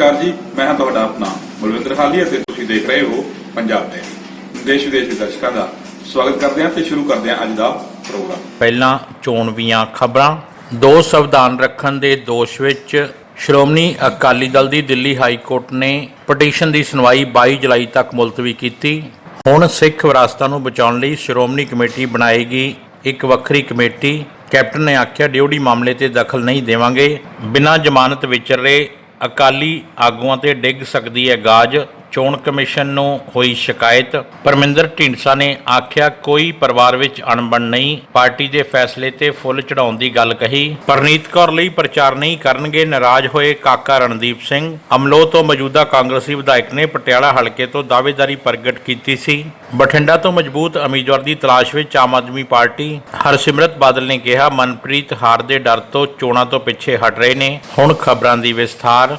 ਨਮਸਕਾਰ ਜੀ, ਮੈਂ ਹਾਂ ਤੁਹਾਡਾ ਆਪਣਾ ਬਲਵਿੰਦਰ ਹਾਲੀ ਅਤੇ ਤੁਸੀਂ ਦੇਖ ਰਹੇ ਹੋ ਪੰਜਾਬ ਟੈਲੀ ਦੇਸ਼ ਵਿਦੇਸ਼ ਦੇ ਦਰਸ਼ਕਾਂ ਦਾ ਸਵਾਗਤ ਕਰਦੇ ਹਾਂ ਤੇ ਸ਼ੁਰੂ ਕਰਦੇ ਹਾਂ ਅੱਜ ਦਾ ਪ੍ਰੋਗਰਾਮ। ਪਹਿਲਾਂ ਚੋਣਵੀਆਂ ਖਬਰਾਂ। ਦੋ ਸੰਵਿਧਾਨ ਰੱਖਣ ਦੇ ਦੋਸ਼ ਵਿੱਚ ਸ਼੍ਰੋਮਣੀ ਅਕਾਲੀ ਦਲ ਦੀ ਦਿੱਲੀ ਹਾਈ ਕੋਰਟ ਨੇ ਪਟੀਸ਼ਨ ਦੀ ਸੁਣਵਾਈ 22 ਜੁਲਾਈ ਤੱਕ ਮੁਲਤਵੀ ਕੀਤੀ। ਹੁਣ ਸਿੱਖ ਵਿਰਾਸਤਾਂ ਨੂੰ ਬਚਾਉਣ ਲਈ ਸ਼੍ਰੋਮਣੀ ਕਮੇਟੀ ਬਣਾਏਗੀ ਇੱਕ ਵੱਖਰੀ ਕਮੇਟੀ। ਕੈਪਟਨ ਨੇ ਆਖਿਆ ਡਿਊਟੀ ਮਾਮਲੇ ਤੇ ਦਖਲ ਨਹੀਂ ਦੇਵਾਂਗੇ। ਬਿਨਾਂ ਜ਼ਮਾਨਤ ਵਿਚਰ ਰਹੇ ਅਕਾਲੀ ਆਗੂਆਂ ਤੇ ਡਿੱਗ ਸਕਦੀ ਹੈ ਗਾਜ। ਚੋਣ ਕਮਿਸ਼ਨ ਨੂੰ ਹੋਈ ਸ਼ਿਕਾਇਤ। ਪਰਮਿੰਦਰ ਢੀਂਡਸਾ ਨੇ ਆਖਿਆ, ਕੋਈ ਪਰਿਵਾਰ ਵਿੱਚ ਅਣਬਣ ਨਹੀਂ। ਪਾਰਟੀ ਦੇ ਫੈਸਲੇ ਤੇ ਫੁੱਲ ਚੜਾਉਣ ਦੀ ਗੱਲ ਕਹੀ। ਪਰਨੀਤ ਕੌਰ ਲਈ ਪ੍ਰਚਾਰ ਨਹੀਂ ਕਰਨਗੇ, ਨਾਰਾਜ਼ ਹੋਏ ਕਾਕਾ ਰਣਦੀਪ ਸਿੰਘ। ਅਮਲੋ ਤੋਂ ਮੌਜੂਦਾ ਕਾਂਗਰਸੀ ਵਿਧਾਇਕ ਨੇ ਪਟਿਆਲਾ ਹਲਕੇ ਤੋਂ ਦਾਅਵੇਦਾਰੀ ਪ੍ਰਗਟ ਕੀਤੀ ਸੀ। ਬਠਿੰਡਾ ਤੋਂ ਮਜ਼ਬੂਤ ਉਮੀਦਵਾਰ ਦੀ ਤਲਾਸ਼ ਵਿੱਚ ਆਮ ਆਦਮੀ ਪਾਰਟੀ ਹਰਸਿਮਰਤ ਬਾਦਲ ਨੇ ਕਿਹਾ, ਮਨਪ੍ਰੀਤ ਹਾਰ ਦੇ ਡਰ ਤੋਂ ਚੋਣਾਂ ਤੋਂ ਪਿੱਛੇ ਹਟ ਰਹੇ ਨੇ। ਹੁਣ ਖਬਰਾਂ ਦੀ ਵਿਸਥਾਰ।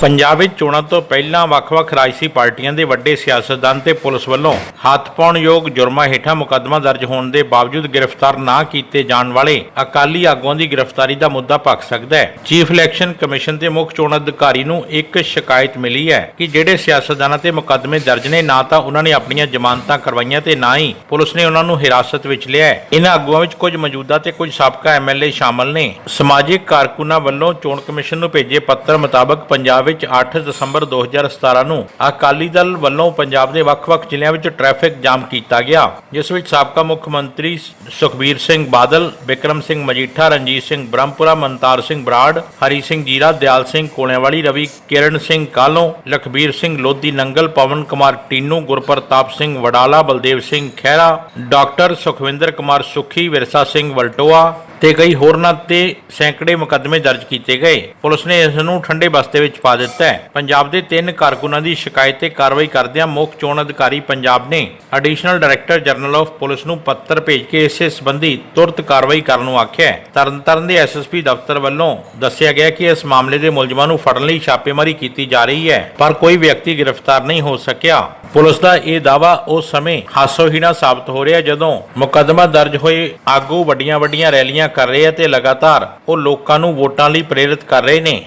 ਪੰਜਾਬ ਵਿੱਚ ਚੋਣਾਂ ਤੋਂ ਪਹਿਲਾਂ ਵੱਖ-ਵੱਖ ਰਾਜਸੀ ਪਾਰਟੀਆਂ ਦੇ ਵੱਡੇ ਸਿਆਸਤਦਾਨ ਤੇ ਪੁਲਿਸ ਵੱਲੋਂ ਹੱਥ ਪਾਉਣ ਯੋਗ ਜੁਰਮਾਂ ਹੇਠਾਂ ਮੁਕੱਦਮਾ ਦਰਜ ਹੋਣ ਦੇ ਬਾਵਜੂਦ ਗ੍ਰਿਫਤਾਰ ਨਾ ਕੀਤੇ ਜਾਣ ਵਾਲੇ ਅਕਾਲੀ ਆਗੂਆਂ ਦੀ ਗ੍ਰਿਫਤਾਰੀ ਦਾ ਮੁੱਦਾ ਭਖ ਸਕਦਾ ਹੈ। ਚੀਫ ਇਲੈਕਸ਼ਨ ਕਮਿਸ਼ਨ ਦੇ ਮੁੱਖ ਚੋਣ ਅਧਿਕਾਰੀ ਨੂੰ ਇੱਕ ਸ਼ਿਕਾਇਤ ਮਿਲੀ ਹੈ ਕਿ ਜਿਹੜੇ ਸਿਆਸਤਦਾਨਾਂ ਤੇ ਮੁਕੱਦਮੇ ਦਰਜ ਨੇ, ਨਾ ਤਾਂ ਉਹਨਾਂ ਨੇ ਆਪਣੀਆਂ ਜ਼ਮਾਨਤਾਂ ਕਰਵਾਈਆਂ ਤੇ ਨਾ ਹੀ ਪੁਲਿਸ ਨੇ ਉਹਨਾਂ ਨੂੰ ਹਿਰਾਸਤ ਵਿੱਚ ਲਿਆ ਹੈ। ਇਹਨਾਂ ਆਗੂਆਂ ਵਿੱਚ ਕੁਝ ਮੌਜੂਦਾ ਤੇ ਕੁਝ ਸਾਬਕਾ ਐਮਐਲਏ ਸ਼ਾਮਲ ਨੇ। ਸਮਾਜਿਕ ਕਾਰਕੁਨਾਂ ਵੱਲੋਂ ਚੋਣ ਕਮਿਸ਼ਨ ਨੂੰ ਭੇਜੇ ਪੱਤਰ ਮੁਤਾਬਕ ਪੰਜਾਬ ਵਿੱਚ 8 ਦਸੰਬਰ 2017 ਨੂੰ ਅਕਾਲੀ ਦਲ ਵੱਲੋਂ ਪੰਜਾਬ ਦੇ ਵੱਖ-ਵੱਖ ਜ਼ਿਲ੍ਹਿਆਂ ਵਿੱਚ ਟ੍ਰੈਫਿਕ ਜਾਮ ਕੀਤਾ ਗਿਆ, ਜਿਸ ਵਿੱਚ ਸਾਬਕਾ ਮੁੱਖ ਮੰਤਰੀ ਸੁਖਬੀਰ ਸਿੰਘ ਬਾਦਲ, ਵਿਕਰਮ ਸਿੰਘ ਮਜੀਠਾ, ਰਣਜੀਤ ਸਿੰਘ ਬ੍ਰਹਮਪੁਰਾ, ਮਨਤਾਰ ਸਿੰਘ ਬਰਾੜ, ਹਰੀ ਸਿੰਘ ਜੀਰਾ, ਦਿਆਲ ਸਿੰਘ ਕੋਲਿਆਂਵਾਲੀ ਰਵੀ ਕਿਰਨ ਸਿੰਘ ਕਾਲੋਂ, ਲਖਬੀਰ ਸਿੰਘ ਲੋਧੀ, ਨੰਗਲ, ਪਵਨ ਕੁਮਾਰ ਟੀਨੂ, ਗੁਰਪ੍ਰਤਾਪ ਸਿੰਘ ਵਡਾਲਾ, ਬਲਦੇਵ ਸਿੰਘ ਖਹਿਰਾ, ਡਾਕਟਰ ਸੁਖਵਿੰਦਰ ਕੁਮਾਰ ਸੁਖੀ, ਵਿਰਸਾ ਸਿੰਘ ਵਲਟੋਆ ਤੇ ਕਈ ਹੋਰਨਾਂ ਤੇ ਸੈਂਕੜੇ ਮੁਕੱਦਮੇ ਦਰਜ ਕੀਤੇ ਗਏ। ਪੁਲਿਸ ਨੇ ਇਸ ਨੂੰ ਠੰਡੇ ਬਸਤੇ ਵਿੱਚ ਪਾ ਦਿੱਤਾ ਹੈ। ਪੰਜਾਬ ਦੇ ਤਿੰਨ ਕਾਰਕੁਨਾਂ ਦੀ ਸ਼ਿਕਾਇਤ ਤੇ ਕਾਰਵਾਈ ਕਰਦਿਆਂ ਮੁੱਖ ਚੋਣ ਅਧਿਕਾਰੀ ਪੰਜਾਬ ਨੇ additional director general of police ਨੂੰ ਪੱਤਰ ਭੇਜ ਕੇ ਇਸੇ ਸੰਬੰਧੀ ਤੁਰਤ ਕਾਰਵਾਈ ਕਰਨ ਨੂੰ ਆਖਿਆ ਹੈ। ਤਰਨਤਾਰਨ ਦੇ ਐਸਐਸਪੀ ਦਫ਼ਤਰ ਵੱਲੋਂ ਦੱਸਿਆ ਗਿਆ ਕਿ ਇਸ ਮਾਮਲੇ ਦੇ ਮੁਲਜ਼ਮਾਂ ਨੂੰ ਫੜਨ ਲਈ ਛਾਪੇਮਾਰੀ ਕੀਤੀ ਜਾ ਰਹੀ ਹੈ, ਪਰ ਕੋਈ ਵਿਅਕਤੀ ਗ੍ਰਿਫਤਾਰ ਨਹੀਂ ਹੋ ਸਕਿਆ। ਪੁਲਿਸ ਦਾ ਇਹ ਦਾਵਾ ਉਸ ਸਮੇਂ ਹਾਸੋਹੀਣਾ ਸਾਬਤ ਹੋ ਰਿਹਾ ਜਦੋਂ ਮੁਕੱਦਮਾ ਦਰਜ ਹੋਏ ਆਗੂ ਵੱਡੀਆਂ ਵੱਡੀਆਂ ਰੈਲੀਆਂ ਕਰ ਰਹੇ ਅਤੇ ਲਗਾਤਾਰ ਉਹ ਲੋਕਾਂ ਨੂੰ ਵੋਟਾਂ ਲਈ ਪ੍ਰੇਰਿਤ ਕਰ ਰਹੇ ਨੇ।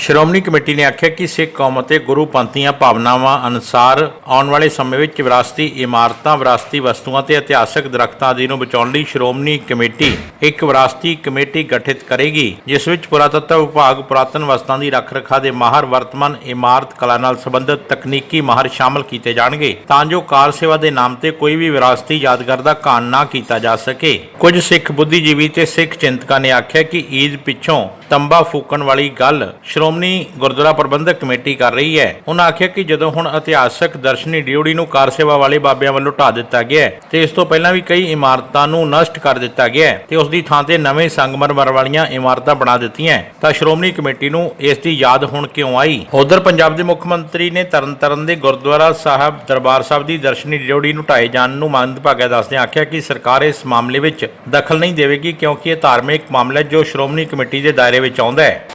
ਸ਼੍ਰੋਮਣੀ ਕਮੇਟੀ ਨੇ ਆਖਿਆ ਕਿ ਸਿੱਖ ਕੌਮ ਅਤੇ ਗੁਰੂ ਪੰਥੀਆਂ ਭਾਵਨਾਵਾਂ ਅਨੁਸਾਰ ਆਉਣ ਵਾਲੇ ਸਮੇਂ ਵਿੱਚ ਵਿਰਾਸਤੀ ਇਮਾਰਤਾਂ, ਵਿਰਾਸਤੀ ਵਸਤੂਆਂ ਤੇ ਇਤਿਹਾਸਕ ਦਰਖਤਾਂ ਆਦਿ ਨੂੰ ਬਚਾਉਣ ਲਈ ਸ਼੍ਰੋਮਣੀ ਕਮੇਟੀ ਇੱਕ ਵਿਰਾਸਤੀ ਕਮੇਟੀ ਗਠਿਤ ਕਰੇਗੀ, ਜਿਸ ਵਿੱਚ ਪੁਰਾਤੱਤਵ ਵਿਭਾਗ, ਪੁਰਾਤਨ ਵਸਤਾਂ ਦੀ ਰੱਖ ਰਖਾਅ ਦੇ ਮਾਹਰ ਵਰਤਮਾਨ ਇਮਾਰਤ ਕਲਾ ਨਾਲ ਸੰਬੰਧਿਤ ਤਕਨੀਕੀ ਮਾਹਰ ਸ਼ਾਮਲ ਕੀਤੇ ਜਾਣਗੇ, ਤਾਂ ਜੋ ਕਾਰ ਸੇਵਾ ਦੇ ਨਾਮ ਤੇ ਕੋਈ ਵੀ ਵਿਰਾਸਤੀ ਯਾਦਗਾਰ ਦਾ ਕਾਨ ਨਾ ਕੀਤਾ ਜਾ ਸਕੇ। ਕੁਝ ਸਿੱਖ ਬੁੱਧੀਜੀਵੀ ਤੇ ਸਿੱਖ ਚਿੰਤਕਾਂ ਨੇ ਆਖਿਆ ਕਿ ਈਦ ਪਿੱਛੋਂ ਤੰਬਾ ਫੂਕਣ ਵਾਲੀ ਗੱਲ ਸ਼੍ਰੋਮਣੀ ਗੁਰਦੁਆਰਾ ਪ੍ਰਬੰਧਕ ਕਮੇਟੀ ਕਰ ਰਹੀ ਹੈ। ਉਹਨਾਂ ਆਖਿਆ ਕਿ ਜਦੋਂ ਹੁਣ ਇਤਿਹਾਸਕ ਦਰਸ਼ਨੀ ਡਿਊਟੀ ਨੂੰ ਕਾਰ ਸੇਵਾ ਵਾਲੇ ਬਾਬਿਆਂ ਵੱਲੋਂ ਢਾ ਦਿੱਤਾ ਗਿਆ ਹੈ, ਤੇ ਇਸ ਤੋਂ ਪਹਿਲਾਂ ਵੀ ਕਈ ਇਮਾਰਤਾਂ ਨੂੰ ਨਸ਼ਟ ਕਰ ਦਿੱਤਾ ਗਿਆ ਹੈ ਤੇ ਉਸ ਦੀ ਥਾਂ ਤੇ ਨਵੇਂ ਸੰਗਮਰਮਰ ਵਾਲੀਆਂ ਇਮਾਰਤਾਂ ਬਣਾ ਦਿੱਤੀਆਂ ਤਾਂ ਸ਼੍ਰੋਮਣੀ ਕਮੇਟੀ ਨੂੰ ਇਸ ਦੀ ਯਾਦ ਹੁਣ ਕਿਉਂ ਆਈ? ਉਧਰ ਪੰਜਾਬ ਦੇ ਮੁੱਖ ਮੰਤਰੀ ਨੇ ਤਰਨਤਾਰਨ ਦੇ ਗੁਰਦੁਆਰਾ ਸਾਹਿਬ ਦਰਬਾਰ ਸਾਹਿਬ ਦੀ ਦਰਸ਼ਨੀ ਡਿਊਟੀ ਨੂੰ ਢਾਏ ਜਾਣ ਨੂੰ ਮੰਦਭਾਗਾ ਦੱਸਦਿਆਂ ਆਖਿਆ ਕਿ ਸਰਕਾਰ ਇਸ ਮਾਮਲੇ ਵਿੱਚ ਦਖਲ ਨਹੀਂ ਦੇਵੇਗੀ, ਕਿਉਂਕਿ ਇਹ ਧਾਰਮਿਕ ਮਾਮਲਾ ਜੋ ਸ਼੍ਰੋਮਣੀ ਕਮੇਟੀ ਦੇ ਦਾਇਰੇ ਵਿੱਚ ਆਉਂਦਾ ਹੈ।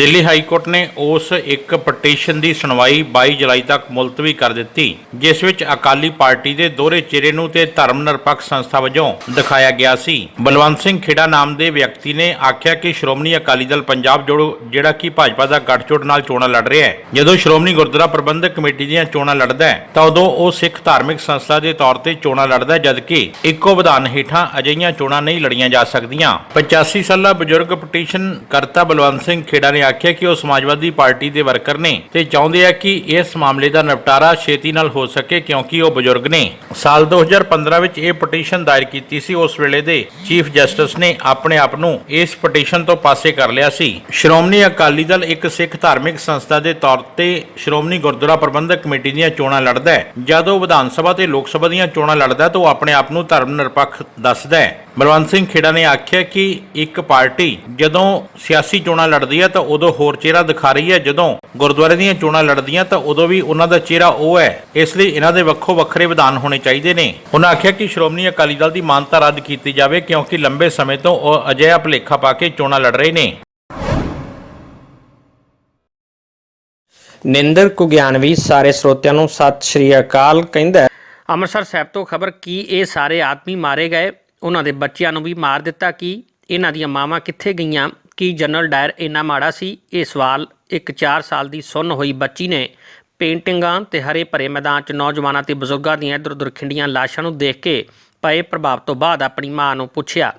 ਦਿੱਲੀ ਹਾਈ ਕੋਰਟ ਨੇ ਉਸ ਇੱਕ ਪਟੀਸ਼ਨ ਦੀ ਸੁਣਵਾਈ 22 ਜੁਲਾਈ ਤੱਕ ਮੁਲਤਵੀ ਕਰ ਦਿੱਤੀ, ਜਿਸ ਵਿੱਚ ਅਕਾਲੀ ਪਾਰਟੀ ਦੇ ਦੋਹਰੇ ਚਿਹਰੇ ਨੂੰ ਤੇ ਧਰਮ ਨਿਰਪੱਖ ਸੰਸਥਾ ਵਜੋਂ ਦਿਖਾਇਆ ਗਿਆ ਸੀ। ਬਲਵੰਤ ਸਿੰਘ ਖੇੜਾ ਨਾਮ ਦੇ ਵਿਅਕਤੀ ਨੇ ਆਖਿਆ ਕਿ ਸ਼੍ਰੋਮਣੀ ਅਕਾਲੀ ਦਲ ਪੰਜਾਬ ਜੋ ਜਿਹੜਾ ਕਿ ਭਾਜਪਾ ਦਾ ਗੱਠਜੋੜ ਨਾਲ ਚੋਣਾਂ ਲੜ ਰਿਹਾ ਹੈ। ਜਦੋਂ ਸ਼੍ਰੋਮਣੀ ਗੁਰਦੁਆਰਾ ਪ੍ਰਬੰਧਕ ਕਮੇਟੀ ਦੀਆਂ ਚੋਣਾਂ ਲੜਦਾ ਹੈ, ਤਾਂ ਉਦੋਂ ਉਹ ਸਿੱਖ ਧਾਰਮਿਕ ਸੰਸਥਾ ਦੇ ਤੌਰ ਤੇ ਚੋਣਾਂ ਲੜਦਾ ਹੈ, ਜਦਕਿ ਇੱਕੋ ਵਿਧਾਨ ਹੇਠਾਂ ਅਜਿਹੀਆਂ ਚੋਣਾਂ ਨਹੀਂ ਲੜੀਆਂ ਜਾ ਸਕਦੀਆਂ। 85 ਸਾਲਾ ਬਜ਼ੁਰਗ ਪਟੀਸ਼ਨ ਕਰਤਾ ਬਲਵੰਤ ਸਿੰਘ ਖੇੜਾ ਨੇ ਆਖਿਆ ਕਿ ਉਹ ਸਮਾਜਵਾਦੀ ਪਾਰਟੀ ਦੇ ਵਰਕਰ ਨੇ ਤੇ ਚਾਹੁੰਦੇ ਆ ਕਿ ਇਸ ਮਾਮਲੇ ਦਾ ਨਿਪਟਾਰਾ ਛੇਤੀ ਨਾਲ ਹੋ ਸਕੇ ਕਿਉਂਕਿ ਉਹ ਬਜ਼ੁਰਗ ਨੇ। ਸਾਲ 2015 ਵਿੱਚ ਇਹ ਪਟੀਸ਼ਨ ਦਾਇਰ ਕੀਤੀ ਸੀ। ਉਸ ਵੇਲੇ ਦੇ ਚੀਫ ਜਸਟਿਸ ਨੇ ਆਪਣੇ ਆਪ ਨੂੰ ਇਸ ਪਟੀਸ਼ਨ ਤੋਂ ਪਾਸੇ ਕਰ ਲਿਆ ਸੀ। ਸ਼੍ਰੋਮਣੀ ਅਕਾਲੀ ਦਲ ਇੱਕ ਸਿੱਖ ਧਾਰਮਿਕ ਸੰਸਥਾ ਦੇ ਤੌਰ ਤੇ ਸ਼੍ਰੋਮਣੀ ਗੁਰਦੁਆਰਾ ਪ੍ਰਬੰਧਕ ਕਮੇਟੀ ਦੀਆਂ ਚੋਣਾਂ ਲੜਦਾ ਹੈ। ਜਦੋਂ ਵਿਧਾਨ ਸਭਾ ਤੇ ਲੋਕ ਸਭਾ ਦੀਆਂ ਚੋਣਾਂ ਲੜਦਾ ਹੈ ਤਾਂ ਉਹ ਆਪਣੇ ਆਪ ਨੂੰ ਧਰਮ ਨਿਰਪੱਖ ਦੱਸਦਾ ਹੈ। ਬਲਵੰਤ ਸਿੰਘ ਖੇੜਾ ਨੇ ਆਖਿਆ ਕਿ ਇੱਕ ਪਾਰਟੀ ਜਦੋਂ ਸਿਆਸੀ ਚੋਣਾਂ ਲੜਦੀ ਹੈ ਤਾਂ ਉਦੋਂ ਹੋਰ ਚਿਹਰਾ ਦਿਖਾ ਰਹੀ ਹੈ। ਜਦੋਂ ਗੁਰਦੁਆਰੇ ਦੀਆਂ ਚੋਣਾਂ ਲੜਦੀਆਂ ਤਾਂ ਉਦੋਂ ਵੀ ਉਹਨਾਂ ਦਾ ਚਿਹਰਾ ਉਹ ਹੈ। ਇਸ ਲਈ ਇਹਨਾਂ ਦੇ ਵੱਖੋ ਵੱਖਰੇ ਵਿਧਾਨ ਹੋਣੇ ਚਾਹੀਦੇ ਨੇ। ਉਹਨਾਂ ਆਖਿਆ ਕਿ ਸ਼੍ਰੋਮਣੀ ਅਕਾਲੀ ਦਲ ਦੀ ਮਾਨਤਾ ਰੱਦ ਕੀਤੀ ਜਾਵੇ ਕਿਉਂਕਿ ਲੰਬੇ ਸਮੇਂ ਤੋਂ ਉਹ ਅਜਿਹਾ ਭੁਲੇਖਾ ਪਾ ਕੇ ਚੋਣਾਂ ਲੜ ਰਹੇ ਨੇ। ਨਿੰਦਰ ਕੁਗਿਆਨਵੀ ਸਾਰੇ ਸਰੋਤਿਆਂ ਨੂੰ ਸਤਿ ਸ਼੍ਰੀ ਅਕਾਲ ਕਹਿੰਦਾ। ਅੰਮ੍ਰਿਤਸਰ ਸਾਹਿਬ ਤੋਂ ਖਬਰ ਕੀ ਇਹ ਸਾਰੇ ਆਦਮੀ ਮਾਰੇ ਗਏ? ਉਹਨਾਂ ਦੇ ਬੱਚਿਆਂ ਨੂੰ ਵੀ ਮਾਰ ਦਿੱਤਾ ਕਿ ਇਹਨਾਂ ਦੀਆਂ ਮਾਵਾਂ ਕਿੱਥੇ ਗਈਆਂ? ਕੀ ਜਨਰਲ ਡਾਇਰ ਇੰਨਾ ਮਾੜਾ ਸੀ? ਇਹ ਸਵਾਲ ਇੱਕ 4 ਸਾਲ ਦੀ ਸੁੰਨ ਹੋਈ ਬੱਚੀ ਨੇ ਪੇਂਟਿੰਗਾਂ ਤੇ ਹਰੇ ਭਰੇ ਮੈਦਾਨ 'ਚ ਨੌਜਵਾਨਾਂ ਤੇ ਬਜ਼ੁਰਗਾਂ ਦੀਆਂ ਇੱਧਰ ਉੱਧਰ ਖਿੰਡੀਆਂ ਲਾਸ਼ਾਂ ਨੂੰ ਦੇਖ ਕੇ ਪਏ ਪ੍ਰਭਾਵ ਤੋਂ ਬਾਅਦ ਆਪਣੀ ਮਾਂ ਨੂੰ ਪੁੱਛਿਆ।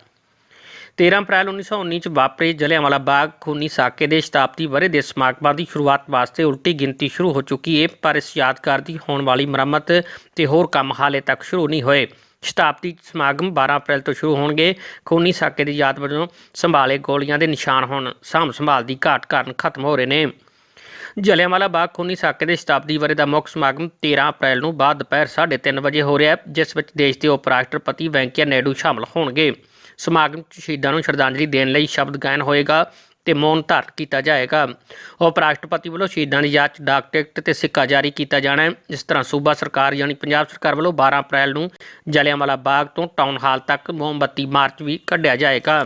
13 ਅਪ੍ਰੈਲ 1919 ਚ ਵਾਪਰੇ ਜਲਿਆਂਵਾਲਾ ਬਾਗ, ਖੂਨੀ ਸਾਕੇ ਦੇ ਸ਼ਤਾਬਦੀ ਵਰੇ ਦੇ ਸਮਾਗਮਾਂ ਦੀ ਸ਼ੁਰੂਆਤ ਵਾਸਤੇ ਉਲਟੀ ਗਿਣਤੀ ਸ਼ੁਰੂ ਹੋ ਚੁੱਕੀ ਹੈ ਪਰ ਇਸ ਯਾਦਗਾਰ ਦੀ ਹੋਣ ਵਾਲੀ ਮੁਰੰਮਤ ਤੇ ਹੋਰ ਕੰਮ ਹਾਲੇ ਤੱਕ ਸ਼ੁਰੂ ਨਹੀਂ ਹੋਏ। ਸ਼ਤਾਬਦੀ ਸਮਾਗਮ 12 ਅਪ੍ਰੈਲ ਤੋਂ ਸ਼ੁਰੂ ਹੋਣਗੇ। ਖੂਨੀ ਸਾਕੇ ਦੀ ਯਾਦ ਵਜੋਂ ਸੰਭਾਲੇ ਗੋਲੀਆਂ ਦੇ ਨਿਸ਼ਾਨ ਹੁਣ ਸਾਂਭ ਸੰਭਾਲ ਦੀ ਘਾਟ ਕਾਰਨ ਖਤਮ ਹੋ ਰਹੇ ਨੇ। ਜਲਿਆਂਵਾਲਾ ਬਾਗ ਖੂਨੀ ਸਾਕੇ ਦੇ ਸ਼ਤਾਬਦੀ ਵਰੇ ਦਾ ਮੁੱਖ ਸਮਾਗਮ 13 ਅਪ੍ਰੈਲ ਨੂੰ ਬਾਅਦ ਦੁਪਹਿਰ 3:30 ਵਜੇ ਹੋ ਰਿਹਾ ਹੈ, ਜਿਸ ਵਿੱਚ ਦੇਸ਼ ਦੇ ਉਪ ਰਾਸ਼ਟਰਪਤੀ ਵੈਂਕਈਆ ਨਾਇਡੂ ਸ਼ਾਮਲ ਹੋਣਗੇ। ਸਮਾਗਮ 'ਚ ਸ਼ਹੀਦਾਂ ਨੂੰ ਸ਼ਰਧਾਂਜਲੀ ਦੇਣ ਲਈ ਸ਼ਬਦ ਗਾਇਨ ਹੋਏਗਾ। ਤੇ ਮੌਨ ਧਾਰਨ ਕੀਤਾ ਜਾਏਗਾ। ਉਪ ਰਾਸ਼ਟਰਪਤੀ ਵੱਲੋਂ ਸ਼ਹੀਦਾਂ ਦੀ ਯਾਦ 'ਚ ਡਾਕ ਟਿਕਟ ਤੇ ਸਿੱਕਾ ਜਾਰੀ ਕੀਤਾ ਜਾਣਾ ਹੈ। ਇਸ ਤਰ੍ਹਾਂ ਸੂਬਾ ਸਰਕਾਰ ਯਾਨੀ ਪੰਜਾਬ ਸਰਕਾਰ ਵੱਲੋਂ 12 ਅਪ੍ਰੈਲ ਨੂੰ ਜਲਿਆਂਵਾਲਾ ਬਾਗ ਤੋਂ ਟਾਊਨ ਹਾਲ ਤੱਕ ਮੋਮਬੱਤੀ ਮਾਰਚ ਵੀ ਕੱਢਿਆ ਜਾਏਗਾ।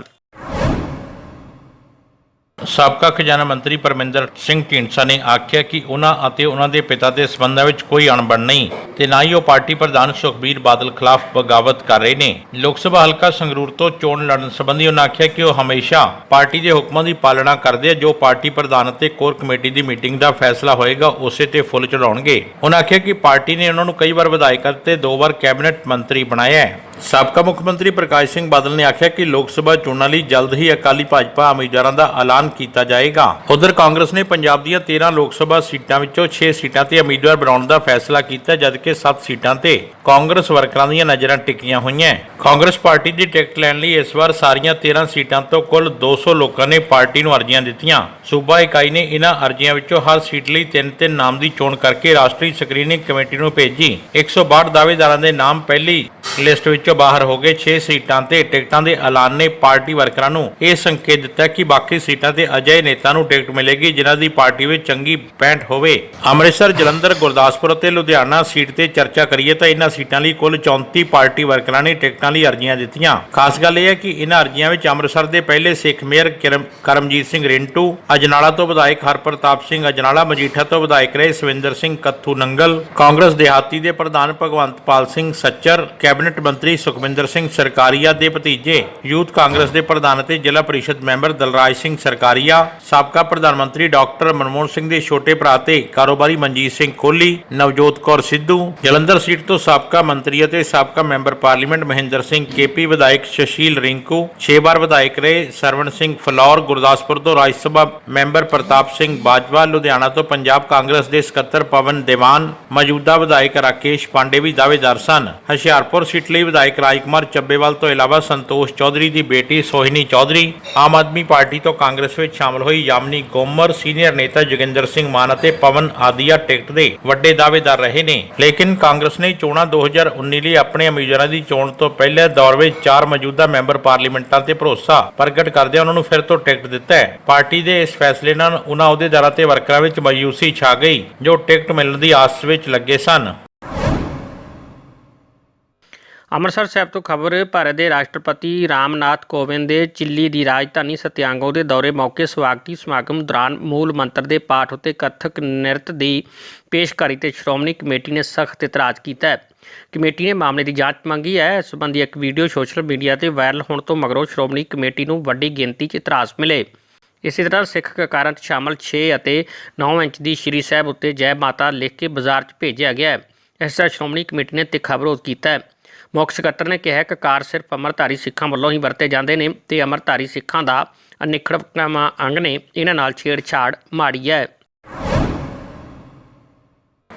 ਸਾਬਕਾ ਖਜ਼ਾਨਾ ਮੰਤਰੀ ਪਰਮਿੰਦਰ ਸਿੰਘ ਢੀਂਡਸਾ ਨੇ ਆਖਿਆ ਕਿ ਉਹਨਾਂ ਅਤੇ ਉਹਨਾਂ ਦੇ ਪਿਤਾ ਦੇ ਸਬੰਧਾਂ ਵਿੱਚ ਕੋਈ ਅਣਬਣ ਨਹੀਂ ਤੇ ਨਾ ਹੀ ਉਹ ਪਾਰਟੀ ਪ੍ਰਧਾਨ ਸੁਖਬੀਰ ਬਾਦਲ ਖਿਲਾਫ ਬਗਾਵਤ ਕਰ ਰਹੇ ਨੇ। ਲੋਕ ਸਭਾ ਹਲਕਾ ਸੰਗਰੂਰ ਤੋਂ ਚੋਣ ਲੜਨ ਸੰਬੰਧੀ ਉਹਨਾਂ ਆਖਿਆ ਕਿ ਉਹ ਹਮੇਸ਼ਾ ਪਾਰਟੀ ਦੇ ਹੁਕਮਾਂ ਦੀ ਪਾਲਣਾ ਕਰਦੇ ਆ। ਜੋ ਪਾਰਟੀ ਪ੍ਰਧਾਨ ਅਤੇ ਕੋਰ ਕਮੇਟੀ ਦੀ ਮੀਟਿੰਗ ਦਾ ਫੈਸਲਾ ਹੋਏਗਾ, ਉਸੇ ਤੇ ਫੁੱਲ ਚੜਾਉਣਗੇ ਉਹਨਾਂ ਆਖਿਆ ਕਿ ਪਾਰਟੀ ਨੇ ਉਹਨਾਂ ਨੂੰ ਕਈ ਵਾਰ ਵਿਧਾਇਕ ਅਤੇ ਦੋ ਵਾਰ ਕੈਬਨਿਟ ਮੰਤਰੀ ਬਣਾਇਆ ਹੈ। ਸਾਬਕਾ ਮੁੱਖ ਮੰਤਰੀ ਪ੍ਰਕਾਸ਼ ਸਿੰਘ ਬਾਦਲ ਨੇ ਆਖਿਆ ਕਿ ਲੋਕ ਸਭਾ ਚੋਣਾਂ ਲਈ ਜਲਦ ਹੀ ਅਕਾਲੀ ਭਾਜਪਾ ਉਮੀਦਵਾਰਾਂ ਦਾ ਐਲਾਨ ਕੀਤਾ ਜਾਏਗਾ। ਉਧਰ ਕਾਂਗਰਸ ਨੇ ਪੰਜਾਬ ਦੀਆਂ 13 ਲੋਕ ਸਭਾ ਸੀਟਾਂ ਵਿੱਚੋਂ 6 ਸੀਟਾਂ ਤੇ ਉਮੀਦਵਾਰ ਬਣਾਉਣ ਦਾ ਫੈਸਲਾ ਕੀਤਾ, ਜਦਕਿ 7 ਸੀਟਾਂ ਤੇ ਕਾਂਗਰਸ ਵਰਕਰਾਂ ਦੀਆਂ ਨਜ਼ਰਾਂ ਟਿਕੀਆਂ ਹੋਈਆਂ। ਕਾਂਗਰਸ ਪਾਰਟੀ ਦੀ ਟਿਕਟ ਲੈਣ ਲਈ ਇਸ ਵਾਰ ਸਾਰੀਆਂ 13 ਸੀਟਾਂ ਤੋਂ ਕੁੱਲ 200 ਲੋਕਾਂ ਨੇ ਪਾਰਟੀ ਨੂੰ ਅਰਜ਼ੀਆਂ ਦਿੱਤੀਆਂ। ਸੂਬਾ ਇਕਾਈ ਨੇ ਇਹਨਾਂ ਅਰਜ਼ੀਆਂ ਵਿੱਚੋਂ ਹਰ ਸੀਟ ਲਈ ਤਿੰਨ ਤਿੰਨ ਨਾਮ ਦੀ ਚੋਣ ਕਰਕੇ ਰਾਸ਼ਟਰੀ ਸਕਰੀਨਿੰਗ ਕਮੇਟੀ ਨੂੰ ਭੇਜੀ। 162 ਦਾਅਵੇਦਾਰਾਂ ਦੇ ਨਾਮ ਪਹਿਲੀ ਲਿਸਟ ਵਿੱਚ ਬਾਹਰ ਹੋ ਗਏ। 6 ਸੀਟਾਂ ਤੇ ਟਿਕਟਾਂ ਦੇ ਐਲਾਨ ਨੇ ਪਾਰਟੀ ਵਰਕਰਾਂ ਨੂੰ ਇਹ ਸੰਕੇਤ ਦਿੱਤਾ ਕਿ ਬਾਕੀ ਸੀਟਾਂ ਤੇ ਅਜਿਹੇ ਨੇਤਾ ਨੂੰ ਟਿਕਟ ਮਿਲੇਗੀ, ਜਿਨ੍ਹਾਂ ਦੀ ਪਾਰਟੀ ਵਿੱਚ ਚੰਗੀ ਪੈਂਟ ਹੋਵੇ। ਅੰਮ੍ਰਿਤਸਰ, ਜਲੰਧਰ, ਗੁਰਦਾਸਪੁਰ ਅਤੇ ਲੁਧਿਆਣਾ ਸੀਟ ਤੇ ਚਰਚਾ ਕਰੀਏ ਤਾਂ ਇਹਨਾਂ ਸੀਟਾਂ ਲਈ ਕੁੱਲ 34 ਪਾਰਟੀ ਵਰਕਰਾਂ ਨੇ ਟਿਕਟਾਂ ਲਈ ਅਰਜ਼ੀਆਂ ਦਿੱਤੀਆਂ। ਖਾਸ ਗੱਲ ਇਹ ਹੈ ਕਿ ਇਹਨਾਂ ਅਰਜ਼ੀਆਂ ਵਿੱਚ ਅੰਮ੍ਰਿਤਸਰ ਦੇ ਪਹਿਲੇ ਸਿੱਖ ਮੇਅਰ ਕਰਮਜੀਤ ਸਿੰਘ ਰਿੰਟੂ, ਅਜਨਾਲਾ ਤੋਂ ਵਿਧਾਇਕ ਹਰਪ੍ਰਤਾਪ ਸਿੰਘ ਅਜਨਾਲਾ, ਮਜੀਠਾ ਤੋਂ ਵਿਧਾਇਕ ਰਹੇ ਸਵਿੰਦਰ ਸਿੰਘ ਕੱਥੂ ਨੰਗਲ, ਕਾਂਗਰਸ ਦਿਹਾਤੀ ਦੇ ਪ੍ਰਧਾਨ ਭਗਵੰਤ ਪਾਲ ਸਿੰਘ ਸੱਚਰ, ਕੈਬਨਿਟ ਮੰਤਰੀ ਮੰਤਰੀ ਸੁਖਵਿੰਦਰ ਸਿੰਘ ਸਰਕਾਰੀਆ ਦੇ ਭਤੀਜੇ, ਯੂਥ ਕਾਂਗਰਸ ਦੇ ਪ੍ਰਧਾਨ ਅਤੇ ਜ਼ਿਲ੍ਹਾ ਪਰਿਸ਼ਦ ਮੈਂਬਰ ਦਲਰਾਜ ਸਿੰਘ ਸਰਕਾਰੀਆ, ਸਾਬਕਾ ਪ੍ਰਧਾਨ ਮੰਤਰੀ ਡਾਕਟਰ ਮਨਮੋਹਨ ਸਿੰਘ ਦੇ ਛੋਟੇ ਭਰਾ ਤੇ ਕਾਰੋਬਾਰੀ ਮਨਜੀਤ ਸਿੰਘ ਕੋਹਲੀ ਨਵਜੋਤ ਕੌਰ ਸਿੱਧੂ, ਜਲੰਧਰ ਸੀਟ ਤੋਂ ਸਾਬਕਾ ਮੰਤਰੀ ਅਤੇ ਸਾਬਕਾ member parliament Mohinder Singh, KP ਵਿਧਾਇਕ ਸ਼ਸ਼ੀਲ ਰਿੰਕੂ 6 ਵਾਰ ਵਿਧਾਇਕ ਰਹੇ ਸਰਵਣ ਸਿੰਘ ਫਲੌਰ, ਗੁਰਦਾਸਪੁਰ ਤੋਂ ਰਾਜ ਸਭਾ ਮੈਂਬਰ ਪ੍ਰਤਾਪ ਸਿੰਘ ਬਾਜਵਾ, ਲੁਧਿਆਣਾ ਤੋਂ ਪੰਜਾਬ ਕਾਂਗਰਸ ਦੇ ਸਕੱਤਰ ਪਵਨ ਦੇਵਾਨ, ਮੌਜੂਦਾ ਵਿਧਾਇਕ ਰਾਕੇਸ਼ ਪਾਂਡੇ ਵੀ ਦਾਅਵੇਦਾਰ ਸਨ। ਹੁਸ਼ਿਆਰਪੁਰ ਸੀਟ ਲਈ ਵਿਧਾਇਕ ਰਾਜਕੁਮਾਰ ਚੱਬੇਵਾਲ ਤੋਂ ਇਲਾਵਾ ਸੰਤੋਸ਼ ਚੌਧਰੀ ਦੀ ਬੇਟੀ ਸੋਹਿਨੀ ਚੌਧਰੀ, ਆਮ ਆਦਮੀ ਪਾਰਟੀ ਤੋਂ ਕਾਂਗਰਸ ਵਿੱਚ ਸ਼ਾਮਲ ਹੋਈ ਯਾਮਨੀ ਗੋਮਰ, ਸੀਨੀਅਰ ਨੇਤਾ ਜੋਗਿੰਦਰ ਸਿੰਘ ਮਾਨ ਅਤੇ ਪਵਨ ਆਦੀਆ ਟਿਕਟ ਦੇ ਵੱਡੇ ਦਾਅਵੇਦਾਰ ਰਹੇ ਨੇ। ਲੇਕਿਨ ਕਾਂਗਰਸ ਨੇ ਚੋਣਾਂ 2019 ਲਈ ਆਪਣੇ ਉਮੀਦਵਾਰਾਂ ਦੀ ਚੋਣ ਤੋਂ ਪਹਿਲੇ ਦੌਰ ਵਿੱਚ ਚਾਰ ਮੌਜੂਦਾ ਮੈਂਬਰ ਪਾਰਲੀਮੈਂਟਾਂ ਤੇ ਭਰੋਸਾ ਪ੍ਰਗਟ ਕਰਦਿਆਂ ਉਹਨਾਂ ਨੂੰ ਫਿਰ ਤੋਂ ਟਿਕਟ ਦਿੱਤਾ ਹੈ। ਪਾਰਟੀ ਦੇ ਇਸ ਫੈਸਲੇ ਨਾਲ ਉਹਨਾਂ ਅਹੁਦੇਦਾਰਾਂ ਤੇ ਵਰਕਰਾਂ ਵਿੱਚ ਮਾਯੂਸੀ ਛਾ ਗਈ, ਜੋ ਟਿਕਟ ਮਿਲਣ ਦੀ ਆਸ ਵਿੱਚ ਲੱਗੇ ਸਨ। ਅੰਮ੍ਰਿਤਸਰ ਸਾਹਿਬ ਤੋਂ ਖਬਰ, ਭਾਰਤ ਦੇ ਰਾਸ਼ਟਰਪਤੀ ਰਾਮਨਾਥ ਕੋਵਿੰਦ ਦੇ ਚਿੱਲੀ ਦੀ ਰਾਜਧਾਨੀ ਸਤਿਆਂਗੋ ਦੇ ਦੌਰੇ ਮੌਕੇ ਸਵਾਗਤੀ ਸਮਾਗਮ ਦੌਰਾਨ ਮੂਲ ਮੰਤਰ ਦੇ ਪਾਠ ਉੱਤੇ ਕਥਕ ਨਿਰਤ ਦੀ ਪੇਸ਼ਕਾਰੀ ਤੇ ਸ਼੍ਰੋਮਣੀ ਕਮੇਟੀ ਨੇ ਸਖਤ ਇਤਰਾਜ਼ ਕੀਤਾ ਹੈ। ਕਮੇਟੀ ਨੇ ਮਾਮਲੇ ਦੀ ਜਾਂਚ ਮੰਗੀ ਹੈ। ਇਸ ਸੰਬੰਧੀ ਇੱਕ ਵੀਡੀਓ ਸੋਸ਼ਲ ਮੀਡੀਆ ਤੇ ਵਾਇਰਲ ਹੋਣ ਤੋਂ ਮਗਰੋਂ ਸ਼੍ਰੋਮਣੀ ਕਮੇਟੀ ਨੂੰ ਵੱਡੀ ਗਿਣਤੀ 'ਚ ਇਤਰਾਜ਼ ਮਿਲੇ। ਇਸੇ ਤਰ੍ਹਾਂ ਸਿੱਖ ਕਕਾਰਾਂ 'ਚ ਸ਼ਾਮਲ 6 ਅਤੇ 9 ਇੰਚ ਦੀ ਸ਼੍ਰੀ ਸਾਹਿਬ ਉੱਤੇ ਜੈ ਮਾਤਾ ਲਿਖ ਕੇ ਬਾਜ਼ਾਰ 'ਚ ਭੇਜਿਆ ਗਿਆ ਹੈ। ਇਸ ਦਾ ਸ਼੍ਰੋਮਣੀ ਕਮੇਟੀ ਨੇ ਤਿੱਖਾ ਵਿਰੋਧ ਕੀਤਾ ਹੈ। ਮੁੱਖ ਸਕੱਤਰ ਨੇ ਕਿਹਾ ਕਿ ਕਾਰ ਸਿਰਫ ਅਮਰਧਾਰੀ ਸਿੱਖਾਂ ਵੱਲੋਂ ਹੀ ਵਰਤੇ ਜਾਂਦੇ ਨੇ ਤੇ ਅਮਰਧਾਰੀ ਸਿੱਖਾਂ ਦਾ ਅਨਿਖੜਵਾਂ ਅੰਗ ਨੇ ਇਹਨਾਂ ਨਾਲ ਛੇੜਛਾੜ ਮਾੜੀ ਹੈ।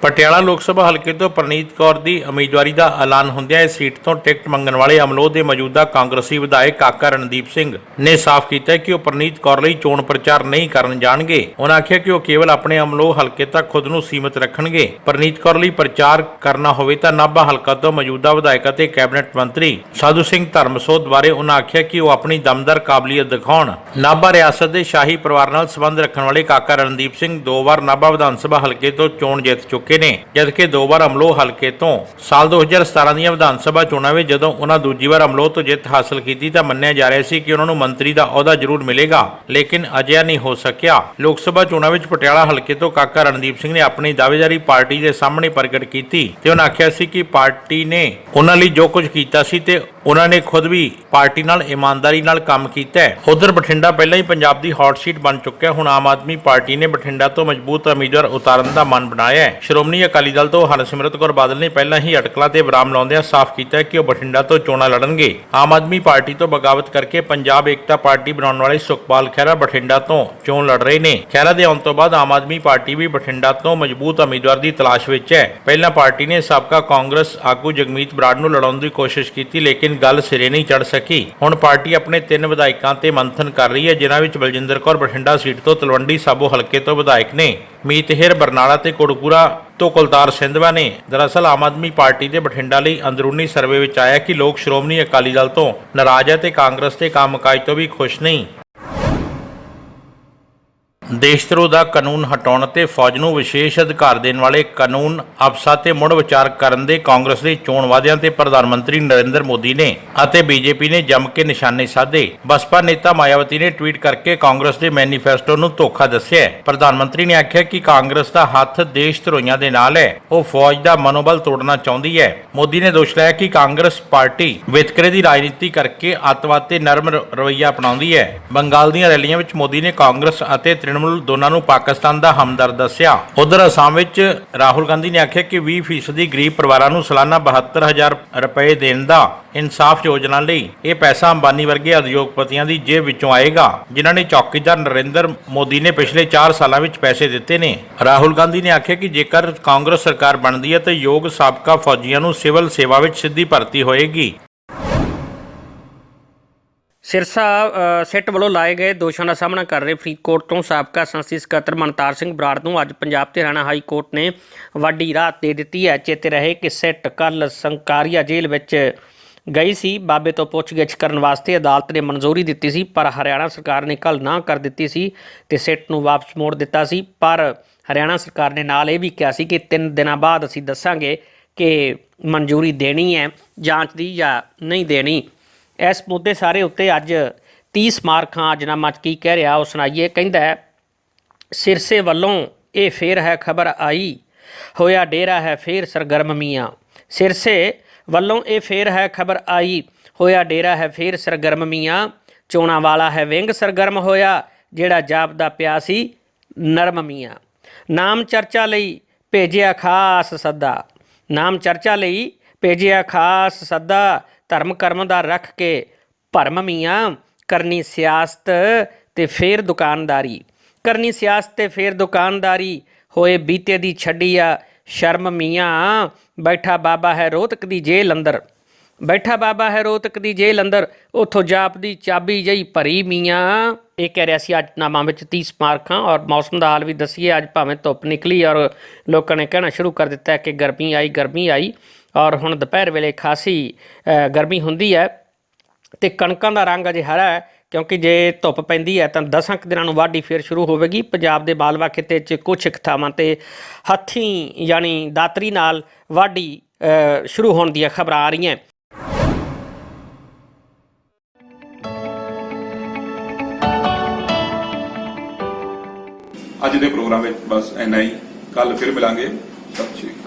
ਪਟਿਆਲਾ ਲੋਕ ਸਭਾ ਹਲਕੇ ਤੋਂ ਪ੍ਰਨੀਤ ਕੌਰ ਦੀ ਉਮੀਦਵਾਰੀ ਦਾ ਐਲਾਨ ਹੁੰਦਿਆਂ ਇਸ ਸੀਟ ਤੋਂ ਟਿਕਟ ਮੰਗਣ ਵਾਲੇ ਅਮਲੋਹ ਦੇ ਮੌਜੂਦਾ ਕਾਂਗਰਸੀ ਵਿਧਾਇਕ ਕਾਕਾ ਰਣਦੀਪ ਸਿੰਘ ਨੇ ਸਾਫ਼ ਕੀਤਾ ਕਿ ਉਹ ਪ੍ਰਨੀਤ ਕੌਰ ਲਈ ਚੋਣ ਪ੍ਰਚਾਰ ਨਹੀਂ ਕਰਨ ਜਾਣਗੇ। ਉਹਨਾਂ ਆਖਿਆ ਕਿ ਉਹ ਕੇਵਲ ਆਪਣੇ ਅਮਲੋਹ ਹਲਕੇ ਤੱਕ ਖੁਦ ਨੂੰ ਸੀਮਿਤ ਰੱਖਣਗੇ। ਪ੍ਰਨੀਤ ਕੌਰ ਲਈ ਪ੍ਰਚਾਰ ਕਰਨਾ ਹੋਵੇ ਤਾਂ ਨਾਭਾ ਹਲਕਾ ਤੋਂ ਮੌਜੂਦਾ ਵਿਧਾਇਕ ਅਤੇ ਕੈਬਨਿਟ ਮੰਤਰੀ ਸਾਧੂ ਸਿੰਘ ਧਰਮਸੋਤ ਬਾਰੇ ਉਹਨਾਂ ਆਖਿਆ ਕਿ ਉਹ ਆਪਣੀ ਦਮਦਾਰ ਕਾਬਲੀਅਤ ਦਿਖਾਉਣ। ਨਾਭਾ ਰਿਆਸਤ ਦੇ ਸ਼ਾਹੀ ਪਰਿਵਾਰ ਨਾਲ ਸੰਬੰਧ ਰੱਖਣ ਵਾਲੇ ਕਾਕਾ ਰਣਦੀਪ ਸਿੰਘ ਦੋ ਵਾਰ ਨਾਭਾ ਵਿਧਾਨ ਸਭਾ ਹਲਕੇ ਤੋਂ ਚੋਣ ਜਿੱਤ ਚੁੱਕੇ ਨੇ, ਜਦਕਿ ਦੋ ਵਾਰ ਅਮਲੋਹ ਹਲਕੇ ਤੋਂ। ਸਾਲ 2017 ਦੀਆਂ ਵਿਧਾਨ ਸਭਾ ਚੋਣਾਂ ਵਿੱਚ ਜਦੋਂ ਉਹਨਾਂ ਦੂਜੀ ਵਾਰ ਅਮਲੋਹ ਤੋਂ ਜਿੱਤ ਹਾਸਲ ਕੀਤੀ ਤਾਂ ਮੰਨਿਆ ਜਾ ਰਿਹਾ ਸੀ ਕਿ ਉਹਨਾਂ ਨੂੰ ਮੰਤਰੀ ਦਾ ਅਹੁਦਾ ਜ਼ਰੂਰ ਮਿਲੇਗਾ, ਲੇਕਿਨ ਅਜਿਹਾ ਨਹੀਂ ਹੋ ਸਕਿਆ। ਲੋਕ ਸਭਾ ਚੋਣਾਂ ਵਿੱਚ ਪਟਿਆਲਾ ਹਲਕੇ ਤੋਂ ਕਾਕਾ ਰਣਦੀਪ ਸਿੰਘ ਨੇ ਆਪਣੀ ਦਾਅਵੇਦਾਰੀ ਪਾਰਟੀ ਦੇ ਸਾਹਮਣੇ ਪ੍ਰਗਟ ਕੀਤੀ ਤੇ ਉਹਨਾਂ ਆਖਿਆ ਸੀ ਕਿ ਪਾਰਟੀ ਨੇ ਉਹਨਾਂ ਲਈ ਜੋ ਕੁਝ ਕੀਤਾ ਸੀ ਤੇ ਉਹਨਾਂ ਨੇ ਖੁਦ ਵੀ ਪਾਰਟੀ ਨਾਲ ਇਮਾਨਦਾਰੀ ਨਾਲ ਕੰਮ ਕੀਤਾ ਹੈ। ਉਧਰ ਬਠਿੰਡਾ ਪਹਿਲਾਂ ਹੀ ਪੰਜਾਬ ਦੀ ਹੌਟ ਸੀਟ ਬਣ ਚੁੱਕਿਆ। ਹੁਣ ਆਮ ਆਦਮੀ ਪਾਰਟੀ ਨੇ ਬਠਿੰਡਾ ਤੋਂ ਮਜ਼ਬੂਤ ਉਮੀਦਵਾਰ ਉਤਾਰਨ ਦਾ ਮਨ ਬਣਾਇਆ ਹੈ। ਸ਼੍ਰੋਮਣੀ ਅਕਾਲੀ ਦਲ ਤੋਂ ਹਰਸਿਮਰਤ ਕੌਰ ਬਾਦਲ ਨੇ ਪਹਿਲਾਂ ਹੀ ਅਟਕਲਾਂ ਤੇ ਵਿਰਾਮ ਲਾਉਂਦਿਆਂ ਸਾਫ਼ ਕੀਤਾ ਕਿ ਉਹ ਬਠਿੰਡਾ ਤੋਂ ਚੋਣਾਂ ਲੜਨਗੇ। ਆਮ ਆਦਮੀ ਪਾਰਟੀ ਤੋਂ ਬਗਾਵਤ ਕਰਕੇ ਪੰਜਾਬ ਏਕਤਾ ਪਾਰਟੀ ਬਣਾਉਣ ਵਾਲੇ ਸੁਖਪਾਲ ਖਹਿਰਾ ਬਠਿੰਡਾ ਤੋਂ ਚੋਣ ਲੜ ਰਹੇ ਨੇ। ਖਹਿਰਾ ਦੇ ਆਉਣ ਤੋਂ ਬਾਅਦ ਆਮ ਆਦਮੀ ਪਾਰਟੀ ਵੀ ਬਠਿੰਡਾ ਤੋਂ ਮਜ਼ਬੂਤ ਉਮੀਦਵਾਰ ਦੀ ਤਲਾਸ਼ ਵਿੱਚ ਹੈ। ਪਹਿਲਾਂ ਪਾਰਟੀ ਨੇ ਸਾਬਕਾ ਕਾਂਗਰਸ ਆਗੂ ਜਗਮੀਤ ਬਰਾੜ ਨੂੰ ਲੜਾਉਣ ਦੀ ਕੋਸ਼ਿਸ਼ ਕੀਤੀ, ਲੇਕਿਨ ਗੱਲ ਸਿਰੇ ਨਹੀਂ ਚੜ ਸਕੀ। ਹੁਣ ਪਾਰਟੀ ਆਪਣੇ ਤਿੰਨ ਵਿਧਾਇਕਾਂ ਤੇ ਮੰਥਨ ਕਰ ਰਹੀ ਹੈ, ਜਿਨ੍ਹਾਂ ਵਿੱਚ ਬਲਜਿੰਦਰ ਕੌਰ ਬਠਿੰਡਾ ਸੀਟ ਤੋਂ, ਤਲਵੰਡੀ ਸਾਬੋ ਹਲਕੇ ਤੋਂ ਵਿਧਾਇਕ ਨੇ। ਮੀਤਹਿਰ ਬਰਨਾਲਾ ਤੇ ਕੋਟਕਪੂਰਾ ਤੋਂ ਕੁਲਤਾਰ ਸਿੰਧਵਾ ਨੇ। ਦਰਅਸਲ ਆਮ ਆਦਮੀ ਪਾਰਟੀ ਦੇ ਬਠਿੰਡਾ ਲਈ ਅੰਦਰੂਨੀ ਸਰਵੇ ਵਿੱਚ ਆਇਆ ਕਿ ਲੋਕ ਸ਼੍ਰੋਮਣੀ ਅਕਾਲੀ ਦਲ ਤੋਂ ਨਾਰਾਜ਼ ਹੈ ਤੇ ਕਾਂਗਰਸ ਦੇ ਕੰਮਕਾਜ ਤੋਂ ਵੀ ਖੁਸ਼ ਨਹੀਂ। ਦੇਸ਼ਧਰੋਹ ਦਾ ਕਾਨੂੰਨ ਹਟਾਉਣ ਤੇ ਫੌਜ ਨੂੰ ਵਿਸ਼ੇਸ਼ ਅਧਿਕਾਰ ਦੇਣ ਵਾਲੇ ਕਾਨੂੰਨ ਅਫਸਾ ਤੇ ਮੁੜ ਵਿਚਾਰ ਕਰਨ ਦੇ ਕਾਂਗਰਸ ਦੇ ਚੋਣ ਵਾਅਦਿਆਂ ਤੇ ਪ੍ਰਧਾਨ ਮੰਤਰੀ ਨਰਿੰਦਰ ਮੋਦੀ ਨੇ ਅਤੇ ਬੀਜੇਪੀ ਨੇ ਜੰਮ ਕੇ ਨਿਸ਼ਾਨੇ ਸਾਧੇ। ਬਸਪਾ ਨੇਤਾ ਮਾਇਆਵਤੀ ਨੇ ਟਵੀਟ ਕਰਕੇ ਕਾਂਗਰਸ ਦੇ ਮੈਨੀਫੈਸਟੋ ਨੂੰ ਧੋਖਾ ਦੱਸਿਆ ਪ੍ਰਧਾਨ ਮੰਤਰੀ ਨੇ ਆਖਿਆ ਕਿ ਕਾਂਗਰਸ ਦਾ ਹੱਥ ਦੇਸ਼ ਧਰੋਈਆਂ ਦੇ ਨਾਲ ਹੈ। ਉਹ ਫੌਜ ਦਾ ਮਨੋਬਲ ਤੋੜਨਾ ਚਾਹੁੰਦੀ ਹੈ। ਮੋਦੀ ਨੇ ਦੋਸ਼ ਲਾਇਆ ਕਿ ਕਾਂਗਰਸ ਪਾਰਟੀ ਵਿਤਕਰੇ ਦੀ ਰਾਜਨੀਤੀ ਕਰਕੇ ਅੱਤਵਾਦ ਤੇ ਨਰਮ ਰ- ਰਵੱਈਆ ਅਪਣਾਉਂਦੀ ਹੈ। ਬੰਗਾਲ ਦੀਆਂ ਰੈਲੀਆਂ ਵਿੱਚ ਮੋਦੀ ਨੇ ਕਾਂਗਰਸ ਅਤੇ ਤ੍ਰਿਣ ਤ੍ਰਿਣਮੂਲ ਦੋਨਾਂ ਨੂੰ ਪਾਕਿਸਤਾਨ ਦਾ ਹਮਦਰਦ ਦੱਸਿਆ। ਉਧਰ ਅਸਾਮ ਵਿੱਚ ਰਾਹੁਲ ਗਾਂਧੀ ਨੇ ਆਖਿਆ ਕਿ 20% ਗਰੀਬ ਪਰਿਵਾਰਾਂ ਨੂੰ ਸਾਲਾਨਾ 72000 ਰੁਪਏ ਦੇਣ ਦਾ ਇਨਸਾਫ ਯੋਜਨਾ ਲਈ ਇਹ ਪੈਸਾ ਅੰਬਾਨੀ ਵਰਗੇ ਉਦਯੋਗਪਤੀਆਂ ਦੀ ਜੇਬ ਵਿੱਚੋਂ ਆਏਗਾ, ਜਿਨ੍ਹਾਂ ਨੇ ਚੌਕੀਦਾਰ ਨਰਿੰਦਰ ਮੋਦੀ ਨੇ ਪਿਛਲੇ 4 ਸਾਲਾਂ ਵਿੱਚ ਪੈਸੇ ਦਿੱਤੇ ਨੇ। ਰਾਹੁਲ ਗਾਂਧੀ ਨੇ ਆਖਿਆ ਕਿ ਜੇਕਰ ਕਾਂਗਰਸ ਸਰਕਾਰ ਬਣਦੀ ਹੈ ਤਾਂ ਯੋਗ ਸਾਬਕਾ ਫੌਜੀਆਂ ਨੂੰ ਸਿਵਲ ਸੇਵਾ ਵਿੱਚ ਸਿੱਧੀ ਭਰਤੀ ਹੋਏਗੀ। ਸਿਰਸਾ ਸਿੱਟ ਵੱਲੋਂ ਲਾਏ ਗਏ ਦੋਸ਼ਾਂ ਦਾ ਸਾਹਮਣਾ ਕਰ ਰਹੇ ਫਰੀਦਕੋਟ ਤੋਂ ਸਾਬਕਾ ਸੰਸਦੀ ਸਕੱਤਰ ਮਨਤਾਰ ਸਿੰਘ ਬਰਾੜ ਨੂੰ ਅੱਜ ਪੰਜਾਬ ਤੇ ਹਰਿਆਣਾ ਹਾਈ ਕੋਰਟ ਨੇ ਵੱਡੀ ਰਾਹਤ ਦੇ ਦਿੱਤੀ ਹੈ। ਚੇਤੇ ਰਹੇ ਕਿ ਸਿੱਟ ਕੱਲ ਸੰਕਾਰੀਆ ਜੇਲ੍ਹ ਵਿੱਚ ਗਈ ਸੀ। ਬਾਬੇ ਤੋਂ ਪੁੱਛਗਿੱਛ ਕਰਨ ਵਾਸਤੇ ਅਦਾਲਤ ਨੇ ਮਨਜ਼ੂਰੀ ਦਿੱਤੀ ਸੀ, ਪਰ ਹਰਿਆਣਾ ਸਰਕਾਰ ਨੇ ਕੱਲ ਨਾ ਕਰ ਦਿੱਤੀ ਸੀ ਤੇ ਸਿੱਟ ਨੂੰ ਵਾਪਸ ਮੋੜ ਦਿੱਤਾ ਸੀ। ਪਰ ਹਰਿਆਣਾ ਸਰਕਾਰ ਨੇ ਨਾਲ ਇਹ ਵੀ ਕਿਹਾ ਸੀ ਕਿ 3 ਦਿਨਾਂ ਬਾਅਦ ਅਸੀਂ ਦੱਸਾਂਗੇ ਕਿ ਮਨਜ਼ੂਰੀ ਦੇਣੀ ਹੈ, ਜਾਂਚ ਦੀ ਜਾਂ ਨਹੀਂ ਦੇਣੀ। ਇਸ ਮੁੱਦੇ ਸਾਰੇ ਉੱਤੇ ਅੱਜ 30 ਸਮਾਰਕਾਂ ਅਜਨਾਮਾ 'ਚ ਕੀ ਕਹਿ ਰਿਹਾ, ਉਹ ਸੁਣਾਈਏ। ਕਹਿੰਦਾ ਸਿਰਸੇ ਵੱਲੋਂ ਇਹ ਫੇਰ ਹੈ ਖਬਰ ਆਈ, ਹੋਇਆ ਡੇਰਾ ਹੈ ਫੇਰ ਸਰਗਰਮ ਮੀਆਂ। ਸਿਰਸੇ ਵੱਲੋਂ ਇਹ ਫੇਰ ਹੈ ਖਬਰ ਆਈ, ਹੋਇਆ ਡੇਰਾ ਹੈ ਫੇਰ ਸਰਗਰਮ ਮੀਆਂ। ਚੋਣਾ ਵਾਲਾ ਹੈ ਵਿੰਗ ਸਰਗਰਮ ਹੋਇਆ, ਜਿਹੜਾ ਜਾਪਦਾ ਪਿਆ ਸੀ ਨਰਮ ਮੀਆਂ। ਨਾਮ ਚਰਚਾ ਲਈ ਭੇਜਿਆ ਖਾਸ ਸੱਦਾ। ਨਾਮ ਚਰਚਾ ਲਈ ਭੇਜਿਆ ਖਾਸ ਸੱਦਾ ਧਰਮ ਕਰਮ ਦਾ ਰੱਖ ਕੇ ਭਰਮ ਮੀਆਂ, ਕਰਨੀ ਸਿਆਸਤ ਤੇ ਫੇਰ ਦੁਕਾਨਦਾਰੀ। ਕਰਨੀ ਸਿਆਸਤ ਤੇ ਫੇਰ ਦੁਕਾਨਦਾਰੀ, ਹੋਏ ਬੀਤੇ ਦੀ ਛੱਡੀ ਆ ਸ਼ਰਮ ਮੀਆਂ, ਬੈਠਾ ਬਾਬਾ ਹੈ ਰੋਤਕ ਦੀ ਜੇਲ੍ਹ ਅੰਦਰ। ਬੈਠਾ ਬਾਬਾ ਹੈ ਰੋਤਕ ਦੀ ਜੇਲ੍ਹ ਅੰਦਰ, ਉਥੋਂ ਜਾਪ ਦੀ ਚਾਬੀ ਜਈ ਭਰੀ ਮੀਆਂ। ਇਹ ਕਹਿ ਰਿਹਾ ਸੀ, ਅੱਜ ਨਾਮਾਂ ਵਿੱਚ 30 ਮਾਰਕਾਂ ਔਰ ਮੌਸਮ ਦਾ ਹਾਲ ਵੀ ਦਸੀਏ, ਅੱਜ ਭਾਵੇਂ ਧੁੱਪ ਨਿਕਲੀ ਔਰ ਲੋਕਾਂ ਨੇ ਕਹਿਣਾ ਸ਼ੁਰੂ ਕਰ ਦਿੱਤਾ ਕਿ ਗਰਮੀ ਆਈ ਗਰਮੀ ਆਈ। ਔਰ ਹੁਣ ਦੁਪਹਿਰ ਵੇਲੇ ਖਾਸੀ ਗਰਮੀ ਹੁੰਦੀ ਹੈ ਤੇ ਕਣਕਾਂ ਦਾ ਰੰਗ ਅਜੇ ਹਰਾ ਹੈ, ਕਿਉਂਕਿ ਜੇ ਧੁੱਪ ਪੈਂਦੀ ਹੈ ਤਾਂ 10 ਕੁ ਦਿਨਾਂ ਨੂੰ ਵਾਢੀ ਫੇਰ ਸ਼ੁਰੂ ਹੋਵੇਗੀ। ਪੰਜਾਬ ਦੇ ਬਾਲਵਾ ਖਿੱਤੇ 'ਚ ਕੁਝ ਕੁ ਥਾਵਾਂ ਤੇ ਹੱਥੀਂ ਯਾਨੀ ਦਾਤਰੀ ਨਾਲ ਵਾਢੀ ਸ਼ੁਰੂ ਹੋਣ ਦੀਆਂ ਖਬਰਾਂ ਆ ਰਹੀਆਂ ਅੱਜ ਦੇ ਪ੍ਰੋਗਰਾਮ ਵਿੱਚ ਬਸ ਇੰਨਾ ਹੀ। ਕੱਲ ਫਿਰ ਮਿਲਾਂਗੇ। ਸਤਿ ਸ਼੍ਰੀ ਅਕਾਲ।